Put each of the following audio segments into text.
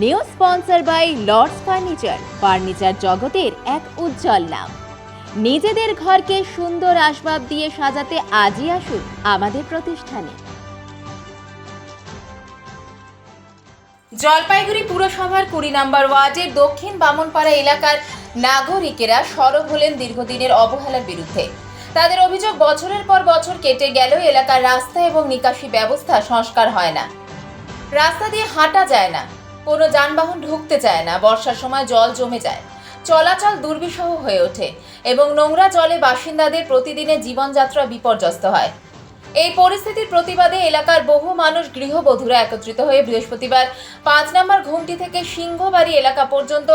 New sponsor by Lords furniture. Furniture জগতের এক উজ্জ্বল নাম। নিজেদের ঘরকে সুন্দর আসবাব দিয়ে সাজাতে আজই আসুন আমাদের প্রতিষ্ঠানে। জলপাইগুড়ি পুরসভার কুড়ি নম্বর ওয়ার্ডের দক্ষিণ বামনপাড়া এলাকার নাগরিকেরা সরব হলেন দীর্ঘদিনের অবহেলার বিরুদ্ধে। তাদের অভিযোগ বছরের পর বছর কেটে গেলেও এলাকার রাস্তা এবং নিকাশি ব্যবস্থা সংস্কার হয় না। রাস্তা দিয়ে হাঁটা যায় না। কোনো যানবাহন ঢুকতে চায় না, বর্ষার সময় জল জমে যায়। চলাচল দুর্বিষহ হয়ে ওঠে এবং নোংরা জলে বাসিন্দাদের প্রতিদিনের জীবনযাত্রা বিপর্যস্ত হয়। এই পরিস্থিতির প্রতিবাদে এলাকার বহু মানুষ গৃহবধূরা একত্রিত হয়ে বৃহস্পতিবার পাঁচ নম্বর ঘুমটি থেকে সিংহবাড়ি এলাকা পর্যন্ত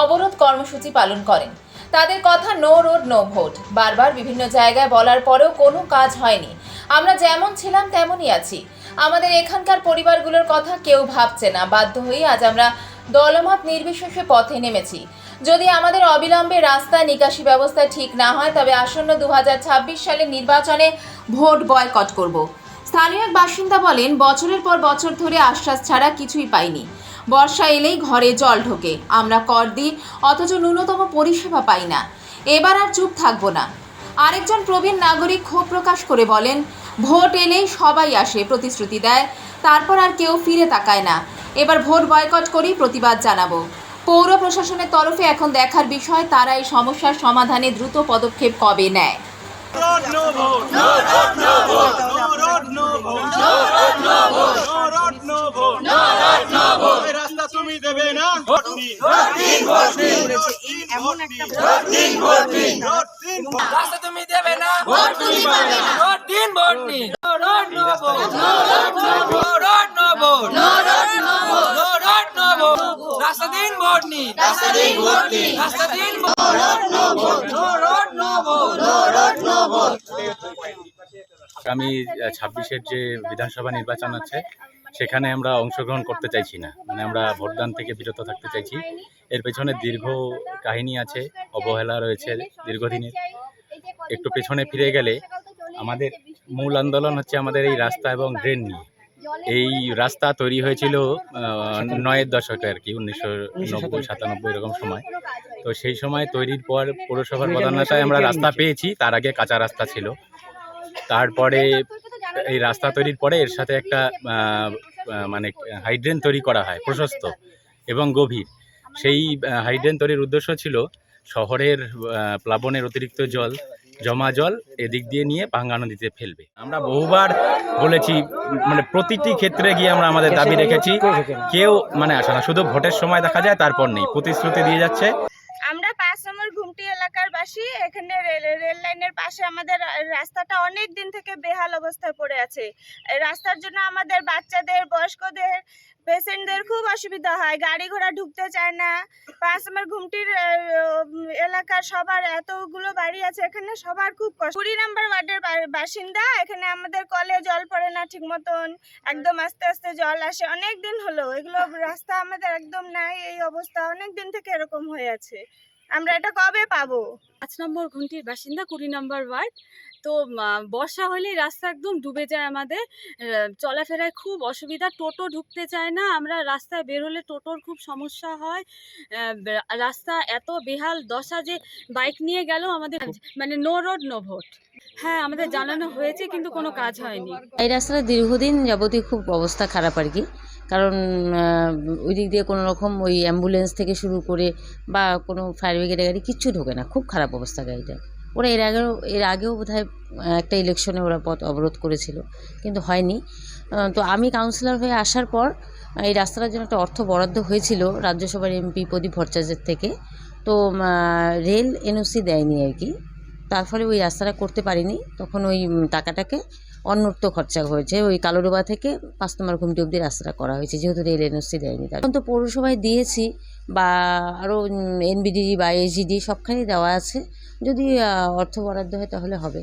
অবরোধ কর্মসূচি পালন করেন। তাদের কথা নো রোড, নো ভোট। বারবার বিভিন্ন জায়গায় বলার পরেও কোনো কাজ হয়নি। আমরা যেমন ছিলাম তেমনই আছি। আমাদের এখানকার পরিবারগুলোর কথা কেউ ভাবছে না। বাধ্য হয়ে আজ আমরা দলমত নির্বিশেষে পথে নেমেছি। যদি আমাদের অবিলম্বে রাস্তা নিকাশি ব্যবস্থা ঠিক না হয়, তবে আসন্ন দু সালের নির্বাচনে ভোট বয়কট করব। স্থানীয় এক বাসিন্দা বলেন, বছরের পর বছর ধরে আশ্বাস ছাড়া কিছুই পাইনি। বর্ষা এলেই ঘরে জল ঢোকে। আমরা কর দিই, অথচ ন্যূনতম পরিষেবা পাই না। এবার আর চুপ থাকব না। আরেকজন প্রবীণ নাগরিক ক্ষোভ প্রকাশ করে বলেন ভোট এলেই সবাই আসে প্রতিশ্রুতি দেয় তারপর আর কেউ ফিরে তাকায় না। এবার ভোট বয়কট করেই প্রতিবাদ জানাব। পৌর প্রশাসনের তরফে এখন দেখার বিষয় তারা এই সমস্যার সমাধানে দ্রুত পদক্ষেপ কবে নেয়। রাস্তা তুমি দেবে না? ভোট দিন ভোট দিন ভোট দিন এমন একটা ভোট দিন ভোট দিন ভোট দিন রাস্তা তুমি দেবে না ভোট তুমি পাবে না ভোট দিন ভোট নিন no road no vote no road no vote no road no vote no road no vote রাস্তা দিন ভোট নিন রাস্তা দিন ভোট নিন রাস্তা দিন no road no vote no road no vote no road no vote আগামী ছাব্বিশের যে বিধানসভা নির্বাচন আছে সেখানে আমরা অংশগ্রহণ করতে চাইছি না। মানে আমরা ভোটদান থেকে বিরত থাকতে চাইছি। এর পেছনে দীর্ঘ কাহিনী আছে অবহেলা রয়েছে দীর্ঘদিনের। একটু পেছনে ফিরে গেলে আমাদের মূল আন্দোলন হচ্ছে আমাদের এই রাস্তা এবং ড্রেন নিয়ে। এই রাস্তা তৈরি হয়েছিল নয়ের দশকে আর কি উনিশশো নব্বই সাতানব্বই এরকম সময়। তো সেই সময় তৈরির পর পৌরসভার প্রধানতায় আমরা রাস্তা পেয়েছি তার আগে কাঁচা রাস্তা ছিল তারপরে এই রাস্তা তৈরির পরে এর সাথে একটা মানে হাইড্রেন তৈরি করা হয় প্রশস্ত এবং গভীর। সেই হাইড্রেন তৈরির উদ্দেশ্য ছিল শহরের প্লাবনের অতিরিক্ত জল জমা জল এদিক দিয়ে নিয়ে পাঙ্গা নদীতে ফেলবে। আমরা বহুবার বলেছি মানে প্রতিটি ক্ষেত্রে গিয়ে আমরা আমাদের দাবি রেখেছি কেউ মানে আসে না শুধু ভোটের সময় দেখা যায় তারপর নেই প্রতিশ্রুতি দিয়ে যাচ্ছে। আমরা পাঁচ নম্বর ঘুমটি এলাকার বাসী এখানে রেল লাইনের পাশে আমাদের রাস্তাটা অনেক দিন থেকে বেহাল অবস্থায় পড়ে আছে। রাস্তার জন্য আমাদের বাচ্চাদের, বয়স্কদের, পেশেন্টদের খুব অসুবিধা হয়। গাড়ি ঘোড়া ঢুকতে চায় না। পাঁচ নম্বর ঘুমটির এলাকার সবার এতগুলো বাড়ি আছে, এখানে সবার খুব কষ্ট। কুড়ি নম্বর ওয়ার্ডের বাসিন্দা, এখানে আমাদের কলে জল পড়ে না ঠিক মতন। একদম আস্তে আস্তে জল আসে। অনেক দিন হলো, এগুলো রাস্তা আমাদের একদম নাই, এই অবস্থা। অনেক দিন থেকে এরকম হয়ে আছে। আমরা এটা কবে পাবো? পাঁচ নম্বর ঘুমটির বাসিন্দা কুড়ি নম্বর ওয়ার্ড। তো বর্ষা হলেই রাস্তা একদম ডুবে যায় আমাদের। চলাফেরায় খুব অসুবিধা টোটো ঢুকতে চায় না। আমরা রাস্তায় বের হলে টোটোর খুব সমস্যা হয়। রাস্তা এত বেহাল দশা যে বাইক নিয়ে গেলেও আমাদের মানে নো রোড নো ভোট হ্যাঁ আমাদের জানানো হয়েছে কিন্তু কোনো কাজ হয়নি। এই রাস্তাটা দীর্ঘদিন যাবতীয় খুব অবস্থা খারাপ আর কি। কারণ ওই দিক দিয়ে কোনো রকম ওই অ্যাম্বুলেন্স থেকে শুরু করে বা কোনো ফায়ার ব্রিগেডের গাড়ি কিচ্ছু ঢোকে না। খুব খারাপ অবস্থা গাড়িটা। ওরা এর আগেও এর আগেও বোধহয় একটা ইলেকশনে ওরা পথ অবরোধ করেছিল, কিন্তু হয়নি। তো আমি কাউন্সিলর হয়ে আসার পর, এই রাস্তাটার জন্য একটা অর্থ বরাদ্দ হয়েছিল রাজ্যসভার এমপি প্রদীপ ভট্টাচার্যের থেকে। তো রেল এনওসি দেয়নি আর কি। তার ফলে ওই রাস্তাটা করতে পারিনি। তখন ওই টাকাটাকে অন্যত্র খরচা হয়েছে। ওই কালোডোবা থেকে পাঁচ নম্বর ঘুমটি অব্দি রাস্তাটা করা হয়েছে, যেহেতু রেল এনওসি দেয়নি তার। তো পৌরসভায় দিয়েছি বা আরও এনবিডি বা এসজিডি সবখানেই দেওয়া আছে। যদি অর্থ বরাদ্দ হয় তাহলে হবে।